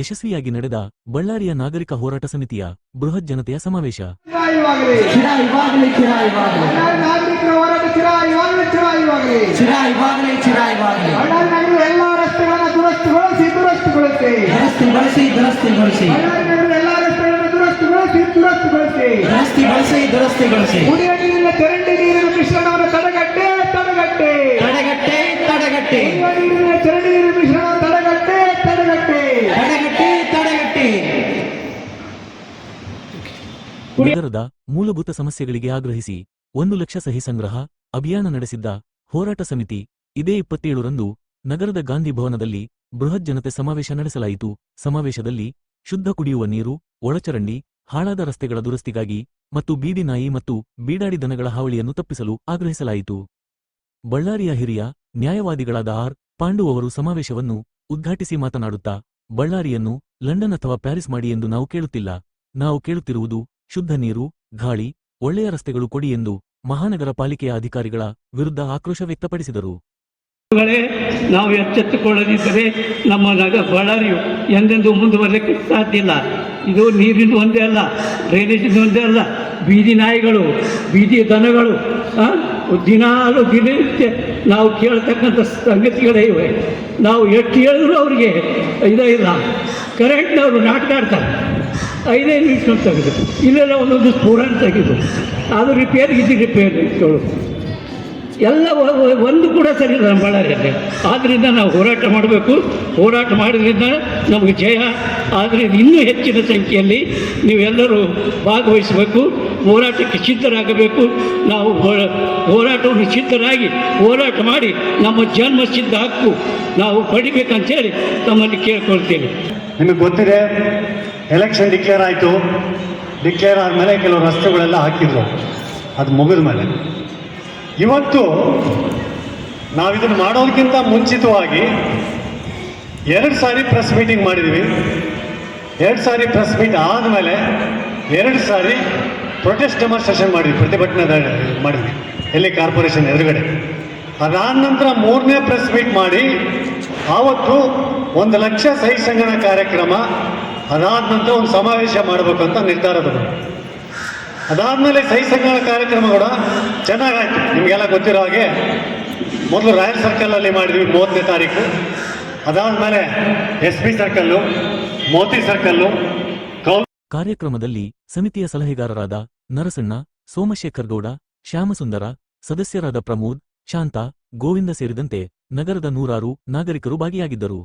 ಯಶಸ್ವಿಯಾಗಿ ನಡೆದ ಬಳ್ಳಾರಿಯ ನಾಗರಿಕ ಹೋರಾಟ ಸಮಿತಿಯ ಬೃಹತ್ ಜನತೆಯ ಸಮಾವೇಶ. ತಡೆಗಟ್ಟೆ ತಡೆಗಟ್ಟೆ. ತಡೆಗಟ್ಟೆ ಬಳ್ಳಾರಿ ನಗರದ ಮೂಲಭೂತ ಸಮಸ್ಯೆಗಳಿಗೆ ಆಗ್ರಹಿಸಿ ಒಂದು ಲಕ್ಷ ಸಹಿ ಸಂಗ್ರಹ, ಅಭಿಯಾನ ನಡೆಸಿದ್ದ ಹೋರಾಟ ಸಮಿತಿ ಇದೇ ಇಪ್ಪತ್ತೇಳರಂದು ನಗರದ ಗಾಂಧಿ ಭವನದಲ್ಲಿ ಬೃಹತ್ ಜನತೆ ಸಮಾವೇಶ ನಡೆಸಲಾಯಿತು. ಸಮಾವೇಶದಲ್ಲಿ ಶುದ್ಧ ಕುಡಿಯುವ ನೀರು, ಒಳಚರಂಡಿ, ಹಾಳಾದ ರಸ್ತೆಗಳ ದುರಸ್ತಿಗಾಗಿ ಮತ್ತು ಬೀದಿ ನಾಯಿ ಮತ್ತು ಬೀಡಾಡಿ ದನಗಳ ಹಾವಳಿಯನ್ನು ತಪ್ಪಿಸಲು ಆಗ್ರಹಿಸಲಾಯಿತು. ಬಳ್ಳಾರಿಯ ಹಿರಿಯ ನ್ಯಾಯವಾದಿಗಳಾದ ಆರ್ ಪಾಂಡು ಅವರು ಸಮಾವೇಶವನ್ನು ಉದ್ಘಾಟಿಸಿ ಮಾತನಾಡುತ್ತಾ ಬಳ್ಳಾರಿಯನ್ನು ಲಂಡನ್ ಅಥವಾ ಪ್ಯಾರಿಸ್ ಮಾಡಿ ಎಂದು ನಾವು ಕೇಳುತ್ತಿಲ್ಲ. ನಾವು ಕೇಳುತ್ತಿರುವುದು ಶುದ್ಧ ನೀರು, ಗಾಳಿ, ಒಳ್ಳೆಯ ರಸ್ತೆಗಳು ಕೊಡಿ ಎಂದು ಮಹಾನಗರ ಪಾಲಿಕೆಯ ಅಧಿಕಾರಿಗಳ ವಿರುದ್ಧ ಆಕ್ರೋಶ ವ್ಯಕ್ತಪಡಿಸಿದರು. ನಾವು ಎಚ್ಚೆತ್ತುಕೊಳ್ಳದಿದ್ದರೆ ನಮ್ಮ ನಗ ಬಳ್ಳಾರಿಯು ಎಂದೆಂದು ಸಾಧ್ಯ ಇಲ್ಲ. ಇದು ನೀರಿನ ಒಂದೇ ಅಲ್ಲ ಡ್ರೈನೇಜಿನ ಒಂದೇ ಅಲ್ಲ, ಬೀದಿ ನಾಯಿಗಳು, ಬೀದಿ ದನಗಳು ದಿನಾಲು ದಿನನಿತ್ಯ ನಾವು ಕೇಳ್ತಕ್ಕಂಥ ಸಂಗತಿಗಳೇ ಇವೆ. ನಾವು ಎಷ್ಟು ಹೇಳಿದ್ರು ಅವರಿಗೆ ಇದೇ ಇಲ್ಲ ಕರೆಂಟ್ನವರು ನಾಟಕಾಡ್ತಾರೆ ಐದೈದು ನಿಮಿಷ ತೆಗೆದು. ಇಲ್ಲೆಲ್ಲ ಒಂದೊಂದು ಸ್ಫೋರಣ ತೆಗೆದು. ಅದು ರಿಪೇರಿ ಇದು ರಿಪೇರ್ ಎಲ್ಲ ಒಂದು ಕೂಡ ಸರಿ ನಮ್ಮ ಬಳ್ಳಾರಿಯಲ್ಲಿ. ಆದ್ದರಿಂದ ನಾವು ಹೋರಾಟ ಮಾಡಬೇಕು. ಹೋರಾಟ ಮಾಡೋದ್ರಿಂದ ನಮಗೆ ಜಯ. ಆದರೆ ಇನ್ನೂ ಹೆಚ್ಚಿನ ಸಂಖ್ಯೆಯಲ್ಲಿ ನೀವೆಲ್ಲರೂ ಭಾಗವಹಿಸಬೇಕು. ಹೋರಾಟಕ್ಕೆ ಸಿದ್ಧರಾಗಬೇಕು. ನಾವು ಹೋರಾಟವನ್ನು ಸಿದ್ಧರಾಗಿ ಹೋರಾಟ ಮಾಡಿ ನಮ್ಮ ಜನ್ಮ ಸಿದ್ಧ ಹಕ್ಕು ನಾವು ಪಡಿಬೇಕಂತೇಳಿ ತಮ್ಮಲ್ಲಿ ಕೇಳ್ಕೊಳ್ತೇನೆ. ನಿಮಗೆ ಗೊತ್ತಿದೆ ಎಲೆಕ್ಷನ್ ಡಿಕ್ಲೇರ್ ಆಯಿತು. ಡಿಕ್ಲೇರ್ ಆದಮೇಲೆ ಕೆಲವು ರಸ್ತೆಗಳೆಲ್ಲ ಹಾಕಿದ್ರು. ಅದು ಮುಗಿದ ಮೇಲೆ ಇವತ್ತು ನಾವಿದನ್ನು ಮಾಡೋದಕ್ಕಿಂತ ಮುಂಚಿತವಾಗಿ ಎರಡು ಸಾರಿ ಪ್ರೆಸ್ ಮೀಟಿಂಗ್ ಮಾಡಿದ್ವಿ. ಎರಡು ಸಾರಿ ಪ್ರೆಸ್ ಮೀಟ್ ಆದಮೇಲೆ ಎರಡು ಸಾರಿ ಪ್ರೊಟೆಸ್ಟ್ ಡೆಮಾನ್ಸ್ಟ್ರೇಷನ್ ಮಾಡಿದ್ವಿ ಪ್ರತಿಭಟನೆ ಮಾಡಿದ್ವಿ, ಎಲ್ಲಿ ಕಾರ್ಪೊರೇಷನ್ ಎದುರುಗಡೆ. ಅದಾದ ನಂತರ ಮೂರನೇ ಪ್ರೆಸ್ ಮೀಟ್ ಮಾಡಿ, ಆವತ್ತು ಒಂದು ಲಕ್ಷ ಸಹಿ ಸಂಗಣ ಕಾರ್ಯಕ್ರಮ ಅದಾದ ನಂತರ ಒಂದು ಸಮಾವೇಶ ಮಾಡಬೇಕು ಅಂತ ನಿರ್ಧಾರ ತಗೊಂಡು. ಅದಾದಮೇಲೆ ಸಹಿ ಸಂಗಣ ಕಾರ್ಯಕ್ರಮ ಕೂಡ ಚೆನ್ನಾಗಾಯ್ತು, ನಿಮಗೆಲ್ಲ ಗೊತ್ತಿರೋ ಹಾಗೆ. ಮೊದಲು ರಾಯಲ್ ಸರ್ಕಲಲ್ಲಿ ಮಾಡಿದ್ವಿ ಮೂವತ್ತನೇ ತಾರೀಕು. ಅದಾದಮೇಲೆ S P circle, Moti circle ಕಾರ್ಯಕ್ರಮದಲ್ಲಿ ಸಮಿತಿಯ ಸಲಹೆಗಾರರಾದ ನರಸಣ್ಣ, ಸೋಮಶೇಖರ್ ಗೌಡ, ಶ್ಯಾಮಸುಂದರ, ಸದಸ್ಯರಾದ ಪ್ರಮೋದ್, ಶಾಂತ, ಗೋವಿಂದ ಸೇರಿದಂತೆ ನಗರದ ನೂರಾರು ನಾಗರಿಕರು ಭಾಗಿಯಾಗಿದ್ದರು.